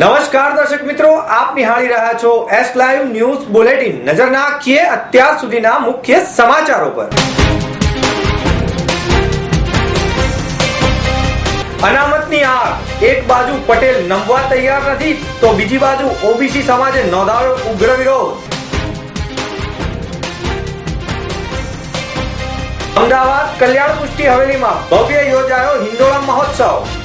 નમસ્કાર દર્શક મિત્રો, આપ નિહાળી રહ્યા છો એસ લાઈવ ન્યૂઝ બુલેટિન નજર નાખીએ અત્યાર સુધીના મુખ્ય સમાચારો પર. અનામતની આગ. એક બાજુ પટેલ નમવા તૈયાર નથી, તો બીજી બાજુ ઓબીસી સમાજે નોંધાવ્યો ઉગ્ર વિરોધ. અમદાવાદ કલ્યાણ પુષ્ટિ હવેલીમાં ભવ્ય યોજાયો હિંડોળા મહોત્સવ.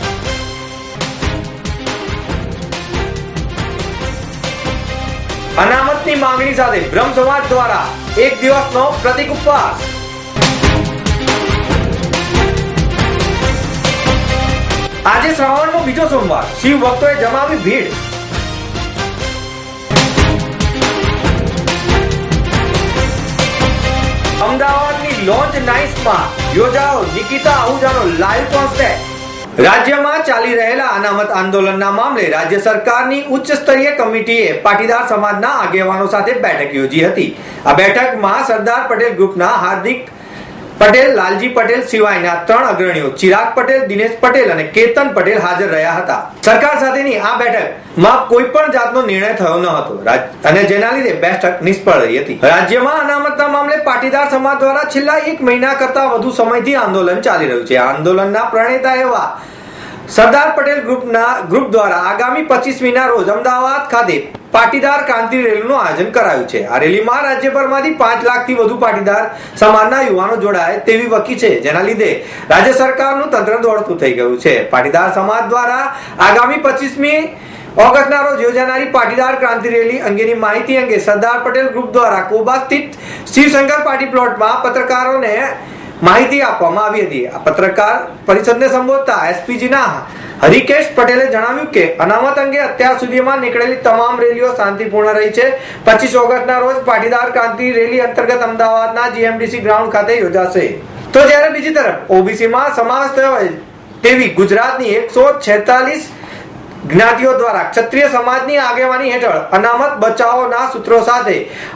અનામતની માંગણી સાથે બ્રહ્મ સમાજ દ્વારા એક દિવસનો પ્રતિક ઉપવાસ. આજે શ્રાવણનો બીજો સોમવાર. શિવ ભક્તોએ જમાવી ભીડ. અમદાવાદની લોન્ચ નાઇસમાં યોજાયો નિકિતા આહુજાનો લાઈવ કોન્સર્ટ રાજ્યમાં ચાલી રહેલા અનામત આંદોલનના મામલે રાજ્ય સરકારની ઉચ્ચ સ્તરીય કમિટીએ પાટીદાર સમાજના આગેવાનો સાથે બેઠક યોજી હતી. આ બેઠકમાં સરદાર પટેલ ગ્રુપના હાર્દિક પટેલ, લાલજી પટેલ સિવાયના ત્રણ અગ્રણીઓ ચિરાગ પટેલ, દિનેશ પટેલ અને કેતન પટેલ હાજર રહ્યા હતા. સરકાર સાથેની આ બેઠકમાં કોઈ પણ જાતનો નિર્ણય થયો ન હતો. અને જેના લીધે બેઠક નિષ્ફળ રહી હતી. રાજ્યમાં અનામતના મામલે પાટીદાર સમાજ દ્વારા છેલ્લા એક મહિના કરતા વધુ સમયથી આંદોલન ચાલી રહ્યું છે. આ આંદોલનના પ્રણેતા એવા સરદાર પટેલ ગ્રુપના, ગ્રુપ દ્વારા આગામી પચીસમીના રોજ અમદાવાદ ખાતે પાટીદાર ક્રાંતિ રેલીનું આયોજન કરાયું છે. આ રેલીમાં રાજ્યભરમાંથી પાંચ લાખથી વધુ પાટીદાર સમાજના યુવાનો જોડાય તેવી વકી છે, જેના લીધે રાજ્ય સરકારનું તંત્ર દોડતું થઈ ગયું છે. પાટીદાર સમાજ દ્વારા આગામી પચીસમી ઓગસ્ટના રોજ યોજાનારી પાટીદાર ક્રાંતિ રેલી અંગેની માહિતી અંગે સરદાર પટેલ ગ્રુપ દ્વારા કોબા સ્થિત શિવશંકર પાર્ટી પ્લોટમાં પત્રકારોને માહિતી આપવામાં આવી હતી. આ પત્રકાર પરિષદને સંબોધતા એસપીજીના હરિકેશ પટેલે જણાવ્યું કે, અનામત અંગે અત્યાર સુધીમાં નીકળેલી તમામ રેલીઓ શાંતિપૂર્ણ રહી છે. પચીસ ઓગસ્ટના રોજ પાટીદાર ક્રાંતિ રેલી અંતર્ગત અમદાવાદના જીએમડીસી ગ્રાઉન્ડ ખાતે યોજાશે. તો જ્યારે બીજી તરફ ઓબીસીમાં સમાવેશ થયો હોય તેવી ગુજરાતની એકસો છેતાલીસ જ્ઞાતિઓ દ્વારા ક્ષત્રિય સમાજની આગેવાની હેઠળ અનામત બચાવોના સૂત્રો સાથે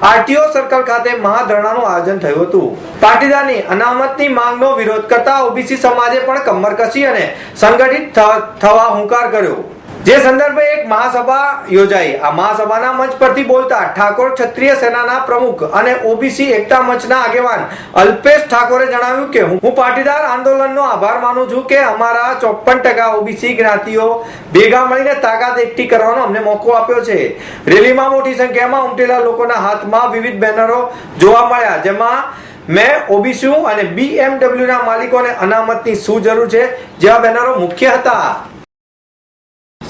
આરટીઓ સર્કલ ખાતે મહાધરણાનું આયોજન થયું હતું. પાટીદારની અનામતની માંગનો વિરોધ કરતા ઓબીસી સમાજે પણ કમર કસી અને સંગઠિત થવા હુંકાર કર્યો. જે સંદર્ભે એક મહાસભા યોજાઈ. આ મહાસભાના મંચ પરથી બોલતા ઠાકોર ક્ષત્રિય સેનાના પ્રમુખ અને ઓબીસી એકતા મંચના આગેવાન અલ્પેશ ઠાકોરે જણાવ્યું કે, હું પાટીદાર આંદોલનનો આભાર માનું છું કે અમારા ચોપન ટકા ઓબીસી જ્ઞાતિઓ ભેગા મળીને તાકાત એકઠી કરવાનો અમને મોકો આપ્યો છે. રેલીમાં મોટી સંખ્યામાં ઉમટેલા લોકોના હાથમાં વિવિધ બેનરો જોવા મળ્યા. જેમાં મેં ઓબીસી અને બીએમડબ્લ્યુના માલિકોને અનામતની શું જરૂર છે? જેવા બેનરો મુખ્ય હતા.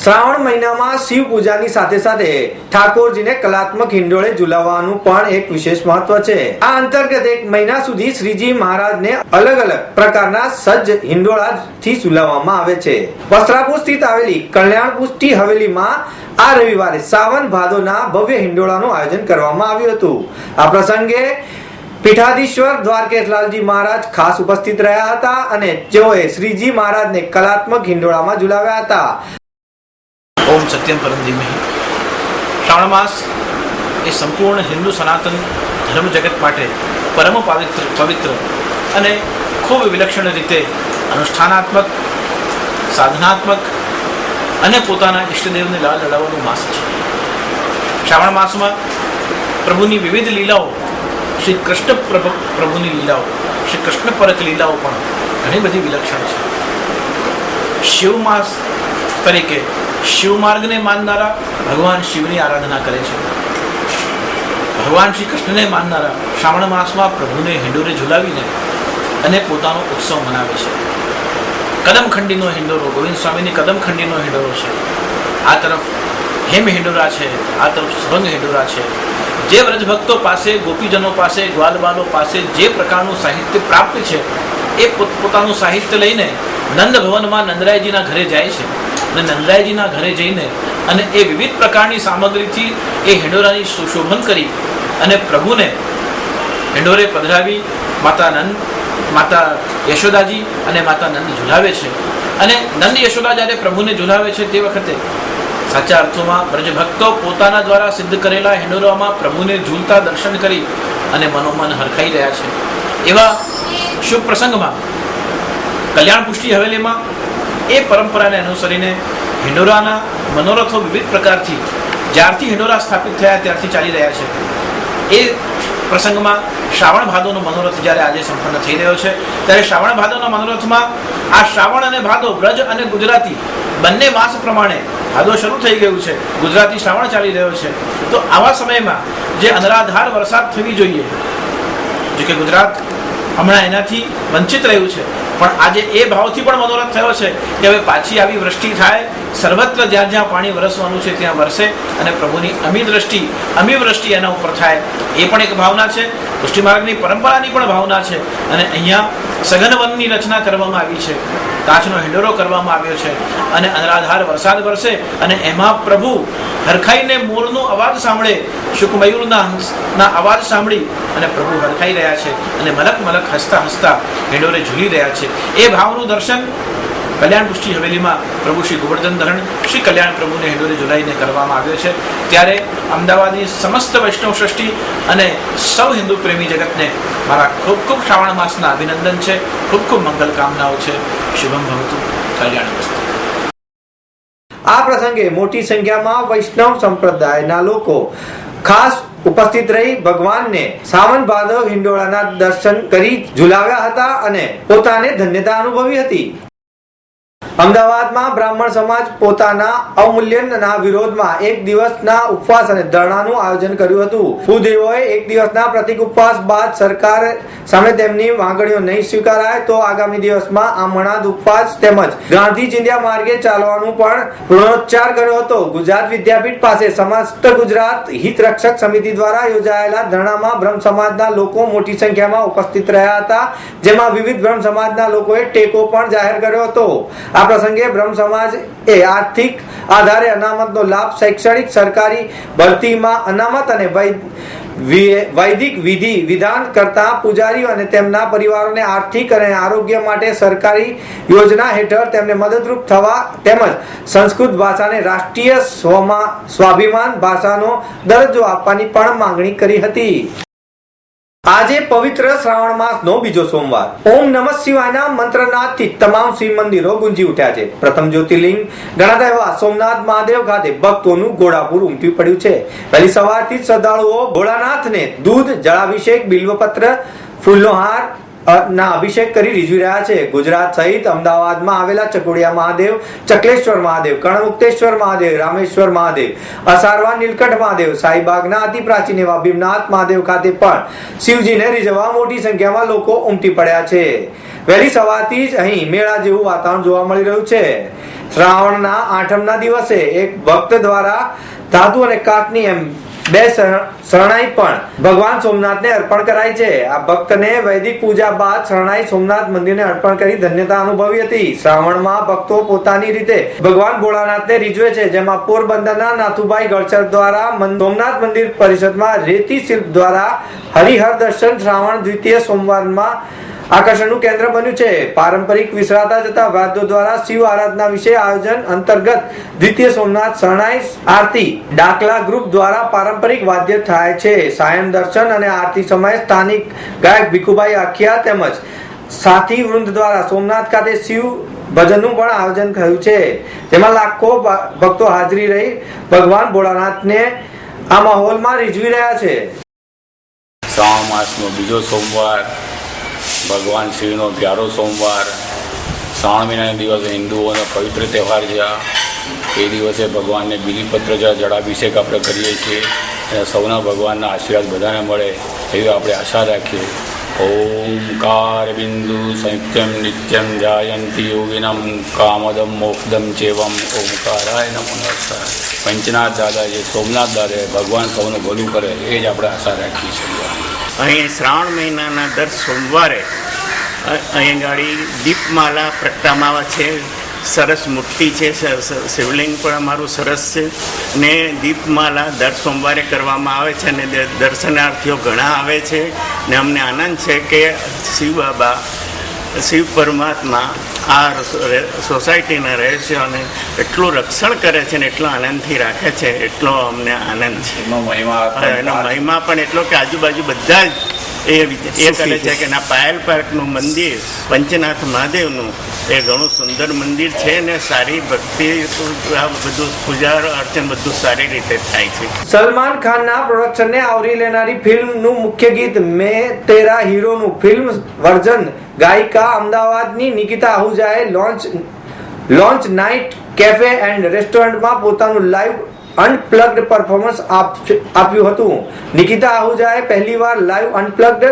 શ્રાવણ મહિનામાં શિવ પૂજાની સાથે સાથે ઠાકોરજીને કલાત્મક હિંડોળે ઝુલાવવાનું પણ એક વિશેષ મહત્વ છે. આ અંતર્ગત એક મહિના સુધી શ્રીજી મહારાજને અલગ અલગ પ્રકારના સજ્જ હિંડોળાથી ઝુલાવવામાં આવે છે. વસ્ત્રાપુર સ્થિત આવેલી કલ્યાણ પુષ્ટિ હવેલીમાં આ રવિવારે સાવન ભાદોના ભવ્ય હિંડોળાનું આયોજન કરવામાં આવ્યું હતું. આ પ્રસંગે પીઠાધીશ્વર દ્વારકેશલાલજી મહારાજ ખાસ ઉપસ્થિત રહ્યા હતા અને જેઓએ શ્રીજી મહારાજને કલાત્મક હિંડોળામાં ઝુલાવ્યા હતા. ઓમ સત્યમ પરમ ધીમહિ. શ્રાવણ માસ એ સંપૂર્ણ હિન્દુ સનાતન ધર્મ જગત માટે પરમ પવિત્ર પવિત્ર અને ખૂબ વિલક્ષણ રીતે અનુષ્ઠાનાત્મક, સાધનાત્મક અને પોતાના ઈષ્ટદેવને લાલ લડાવવાનું માસ છે. શ્રાવણ માસમાં પ્રભુની વિવિધ લીલાઓ, શ્રી કૃષ્ણ પ્રભુ, પ્રભુની લીલાઓ, શ્રી કૃષ્ણ પરક લીલાઓ પણ ઘણી બધી વિલક્ષણ છે. શિવ માસ તરીકે શિવ માર્ગને માનનારા ભગવાન શિવની આરાધના કરે છે. ભગવાન શ્રી કૃષ્ણને માનનારા શ્રાવણ માસમાં પ્રભુને હિંડોરે ઝુલાવીને અને પોતાનો ઉત્સવ મનાવે છે. કદમખંડીનો હિંડોરો, ગોવિંદ સ્વામીની કદમખંડીનો હિંડોરો છે. આ તરફ હેમ હિંડોરા છે, આ તરફ સ્વંગ હિંડોરા છે. જે વ્રજભક્તો પાસે, ગોપીજનો પાસે, ગ્વાલબાલો પાસે જે પ્રકારનું સાહિત્ય પ્રાપ્ત છે, એ પોત- પોતાનું સાહિત્ય લઈને નંદ ભવનમાં નંદરાયજીના ઘરે જાય છે. અને નંદરાયજીના ઘરે જઈને અને એ વિવિધ પ્રકારની સામગ્રીથી એ હિંડોરાની સુશોભન કરી અને પ્રભુને હિંડોરે પધરાવી, માતા નંદ, માતા યશોદાજી અને માતા નંદ ઝુલાવે છે. અને નંદ યશોદા જ્યારે પ્રભુને ઝુલાવે છે તે વખતે. સાચા અર્થોમાં વ્રજભક્તો પોતાના દ્વારા સિદ્ધ કરેલા હિંડોરામાં પ્રભુને ઝૂલતા દર્શન કરી અને મનોમન હરખાઈ રહ્યા છે. એવા શુભ પ્રસંગમાં કલ્યાણ પુષ્ટિ હવેલીમાં એ પરંપરાને અનુસરીને હિંડોરાના મનોરથો વિવિધ પ્રકારથી, જ્યારથી હિંડોરા સ્થાપિત થયા, ત્યારથી ચાલી રહ્યા છે. એ પ્રસંગમાં શ્રાવણ ભાદોનો મનોરથ જ્યારે આજે સંપન્ન થઈ રહ્યો છે, ત્યારે શ્રાવણ ભાદોના મનોરથમાં આ શ્રાવણ અને ભાદો, બ્રજ અને ગુજરાતી બંને માસ પ્રમાણે ભાદો શરૂ થઈ ગયું છે, ગુજરાતી શ્રાવણ ચાલી રહ્યો છે. તો આવા સમયમાં જે અનરાધાર વરસાદ થવી જોઈએ જો કે ગુજરાત હમણાં એનાથી વંચિત રહ્યું છે પણ આજે એ ભાવથી પણ મનોરથ થયો છે કે હવે પાછી આવી વૃષ્ટિ થાય સર્વત્ર જ્યાં જ્યાં પાણી વરસવાનું છે ત્યાં વરસે અને પ્રભુની અમી દ્રષ્ટિ અમી વૃષ્ટિ એના ઉપર થાય, એ પણ એક ભાવના છે. પુષ્ટિમાર્ગની પરંપરાની પણ ભાવના છે અને અહીંયા સઘનવનની રચના કરવામાં આવી છે. કાચનો હિંડોરો કરવામાં આવ્યો છે અને અનરાધાર વરસાદ વરસે અને એમાં પ્રભુ હરખાઈને મોરનો અવાજ સાંભળે શુકમયુરના હંસના અવાજ સાંભળી અને પ્રભુ હરખાઈ રહ્યા છે અને મલક મલક હસતા હસતા હિંડોરે ઝૂલી રહ્યા છે. એ ભાવનું દર્શન કલ્યાણ પુષ્ટિ હવેલીમાં પ્રભુ શ્રી ગોવર્ધન ધરણ શ્રી કલ્યાણ પ્રભુને હિંડોરે ઝુલાઈને કરવામાં આવ્યો છે. ત્યારે અમદાવાદની સમસ્ત વૈષ્ણવ સૃષ્ટિ અને સૌ હિન્દુ પ્રેમી જગતને મારા ખૂબ ખૂબ શ્રાવણ માસના અભિનંદન છે. ખૂબ ખૂબ મંગલ કામનાઓ છે. શુભમ ભવતુ. કલ્યાણ આ પ્રસંગે મોટી સંખ્યામાં વૈષ્ણવ સંપ્રદાયના લોકો ખાસ ઉપસ્થિત રહી ભગવાનને સાવન ભાદવ હિંડોળાના દર્શન કરી ઝુલાવ્યા હતા અને પોતાને ધન્યતા અનુભવી હતી. અમદાવાદમાં બ્રાહ્મણ સમાજ પોતાના અવમૂલ્યનના વિરોધમાં એક દિવસના ઉપવાસ અને ધરણાનું આયોજન કર્યું હતું. ભૂદેવોએ એક દિવસના પ્રતિક ઉપવાસ બાદ સરકાર સામે તેમની માંગણીઓ નહીં સ્વીકારાય તો આગામી દિવસમાં આમણાદ ઉપવાસ તેમજ ગાંધી ચિંધ્યા માર્ગે ચાલવાનું પણ પુનરોચ્ચાર કર્યો હતો. ગુજરાત વિદ્યાપીઠ પાસે સમસ્ત ગુજરાત હિત રક્ષક સમિતિ દ્વારા યોજાયેલા ધરણામાં બ્રહ્મ સમાજના લોકો મોટી સંખ્યામાં ઉપસ્થિત રહ્યા હતા. જેમાં વિવિધ બ્રહ્મ સમાજના લોકોએ ટેકો પણ જાહેર કર્યો હતો. આ પ્રસંગે બ્રહ્મ સમાજ એ આર્થિક આધારે અનામતનો લાભ શૈક્ષણિક, સરકારી ભરતીમાં અનામત અને વૈદિક વિધિ વિધાન કરતા પૂજારીઓ અને તેમના પરિવારોને આર્થિક અને આરોગ્ય માટે સરકારી યોજના હેઠળ તેમને મદદરૂપ થવા તેમજ સંસ્કૃત ભાષાને રાષ્ટ્રીય સ્વાભિમાન ભાષાનો દરજ્જો આપવાની પણ માંગણી કરી હતી. આજે પવિત્ર શ્રાવણ માસનો બીજો સોમવાર. ઓમ નમઃ શિવાયના મંત્રનાથથી તમામ શિવ મંદિરો ગુંજી ઉઠ્યા છે. પ્રથમ જ્યોતિર્લિંગ, ગણાતા એવા સોમનાથ, મહાદેવ ખાતે ભક્તોનું ઘોડાપુર ઉમટી પડ્યું છે. પહેલી સવારથી જ શ્રદ્ધાળુઓ ભોળાનાથને દૂધ, જળાભિષેક, બિલ્વપત્ર, ફૂલનો હાર ના, અભિષેક કરી રીઝવી રહ્યા છે. ગુજરાત સહિત અમદાવાદમાં આવેલા ચકોડિયા મહાદેવ, ચકલેશ્વર મહાદેવ, કર્ણમુક્તેશ્વર મહાદેવ, રામેશ્વર મહાદેવ અસારવા નીલકંઠ મહાદેવ, સાઈબાગના અતિ પ્રાચીન એવા ભીમનાથ મહાદેવ ખાતે પણ શિવજીને રીઝવવા મોટી સંખ્યામાં લોકો ઉમટી પડ્યા છે. વહેલી સવારથી જ અહીં મેળા જેવું વાતાવરણ જોવા મળી રહ્યું છે. શ્રાવણના આઠમના દિવસે એક ભક્ત દ્વારા ધાતુ અને કાટની એમ બે શરણાઈ પણ. ભગવાન સોમનાથને અર્પણ કરાય છે. આ ભક્તને વૈદિક પૂજા બાદ શરણાઈ સોમનાથ મંદિરને અર્પણ કરી ધન્યતા અનુભવી હતી. શ્રાવણમાં ભક્તો પોતાની રીતે ભગવાન ભોળાનાથને રીઝવે છે, જેમાં પોરબંદરના નાથુભાઈ ગળચર દ્વારા સોમનાથ મંદિર પરિષદમાં રેતી શિલ્પ દ્વારા હરિહર દર્શન શ્રાવણ દ્વિતીય સોમવારમાં આકર્ષણનું કેન્દ્ર બન્યું છે. પારંપરિક વિસરાતા જતા વાદ્યો દ્વારા શિવ આરાધના વિશે આયોજન અંતર્ગત દ્વિતીય સોમનાથ શરણાઈ આરતી ડાકલા ગ્રુપ દ્વારા પારંપરિક વાદ્ય થાય છે. સાયન દર્શન અને આરતી સમયે સ્થાનિક ગાયક ભીખુભાઈ આખિયા તેમજ સાથી વૃંદ દ્વારા સોમનાથ ખાતે શિવ ભજનનું પણ આયોજન થયું છે. તેમાં લાખો ભક્તો હાજરી રહી ભગવાન ભોળાનાથને આ માહોલમાં રીઝવી રહ્યા છે. શ્રાવણ માસનો બીજો સોમવાર ભગવાન શિવનો ગ્યારો સોમવાર, શ્રાવણ મહિનાના દિવસે હિન્દુઓનો પવિત્ર તહેવાર છે એ દિવસે ભગવાનને બિલીપત્ર જળાભિષેક આપણે કરીએ છીએ અને સૌના ભગવાનના આશીર્વાદ બધાને મળે એવી આપણે આશા રાખીએ. ઓમકાર બિંદુ સંયુક્તમ નિત્યમ જાયંતી યોગિનમ કામદમ મોક્ષદમ ચેવમ ઓમકારાય નમો નમસ્કાર. પંચનાથ દાદા જે સોમનાથ દાદા ભગવાન સૌનું ભલું કરે એ જ આપણે આશા રાખીએ છીએ. અહીં શ્રાવણ મહિનાના દર સોમવારે અહીં ગાડી દીપમાલા પ્રગટામાવા છે, સરસ મૂર્તિ છે શિવલિંગ પણ અમારું સરસ છે, ને દીપમાલા દર સોમવારે કરવામાં આવે છે, અને દર્શનાર્થીઓ ઘણા આવે છે, ને અમને આનંદ છે કે શિવ બાબા શિવ પરમાત્મા આ સોસાયટીના રહસ્યોને એટલું રક્ષણ કરે છે ને એટલો આનંદથી રાખે છે એટલો અમને આનંદ છે. એનો મહિમા પણ એટલો કે આજુબાજુ બધા જ એ એ કરે છે કે ના પાયલ પાર્કનું મંદિર પંચનાથ મહાદેવનું એ ઘણું સુંદર મંદિર છે ને સારી ભક્તિ બધું પૂજા અર્ચન બધું સારી રીતે થાય છે. સલમાન ખાનના પ્રોડક્શનને આવરી લેનારી ફિલ્મનું મુખ્ય ગીત મેં તેરા હીરોનું ફિલ્મ વર્ઝન ગાયિકા અમદાવાદની Nikita આહુજાએ launch launch night cafe and રેસ્ટોરન્ટમાં પોતાનું લાઈવ અનપ્લગ્ડ પરફોર્મન્સ આપ્યું હતું. નિકિતા આહુજાએ પહેલીવાર લાઈવ અનપ્લગ્ડ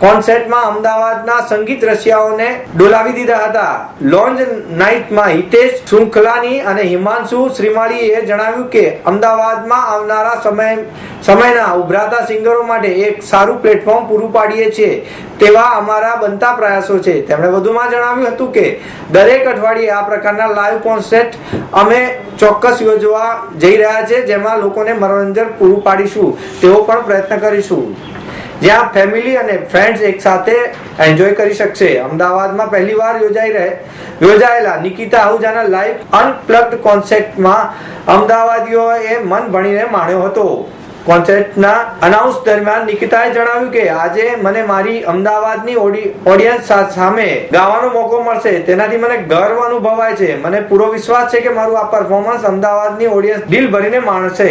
કોન્સર્ટમાં અમદાવાદના સંગીત રસિયાઓને ડોલાવી દીધા હતા. લોન્જ નાઇટમાં હિતેશ શૃંખલાની અને હિમાંશુ શ્રીમાળીએ જણાવ્યું કે, અમદાવાદમાં આવનારા સમય, સમયના ઉભરાતા સિંગરો માટે એક સારું પ્લેટફોર્મ પૂરું પાડીએ છીએ, તેવા અમારા બનતા પ્રયાસો છે. તેમણે વધુમાં જણાવ્યું હતું કે, દરેક અઠવાડિયે આ પ્રકારના લાઈવ કોન્સર્ટ અમે ચોક્કસ યોજવા જઈ રહ્યા છે જેમાં લોકોને મનોરંજન પૂરું પાડીશું. તેવો પણ પ્રયત્ન કરીશું. જ્યાં ફેમિલી અને ફ્રેન્ડ્સ એક સાથે એન્જોય કરી શકશે. અમદાવાદમાં પહેલીવાર યોજાઈ રહે યોજાયેલા નિકિતા આહુજાના લાઈવ અનપ્લગ્ડ કોન્સેપ્ટમાં અમદાવાદીઓએ મન ભણીને માણ્યો હતો. કોન્સર્ટના અનાઉન્સ દરમિયાન નિકિતાએ જણાવ્યું કે, આજે મને મારી અમદાવાદની ઓડિયન્સ સામે ગાવાનો મોકો મળશે. તેનાથી મને ગર્વ અનુભવાય છે. મને પૂરો વિશ્વાસ છે કે મારું આ પરફોર્મન્સ અમદાવાદની ઓડિયન્સ દિલ ભરીને માણશે.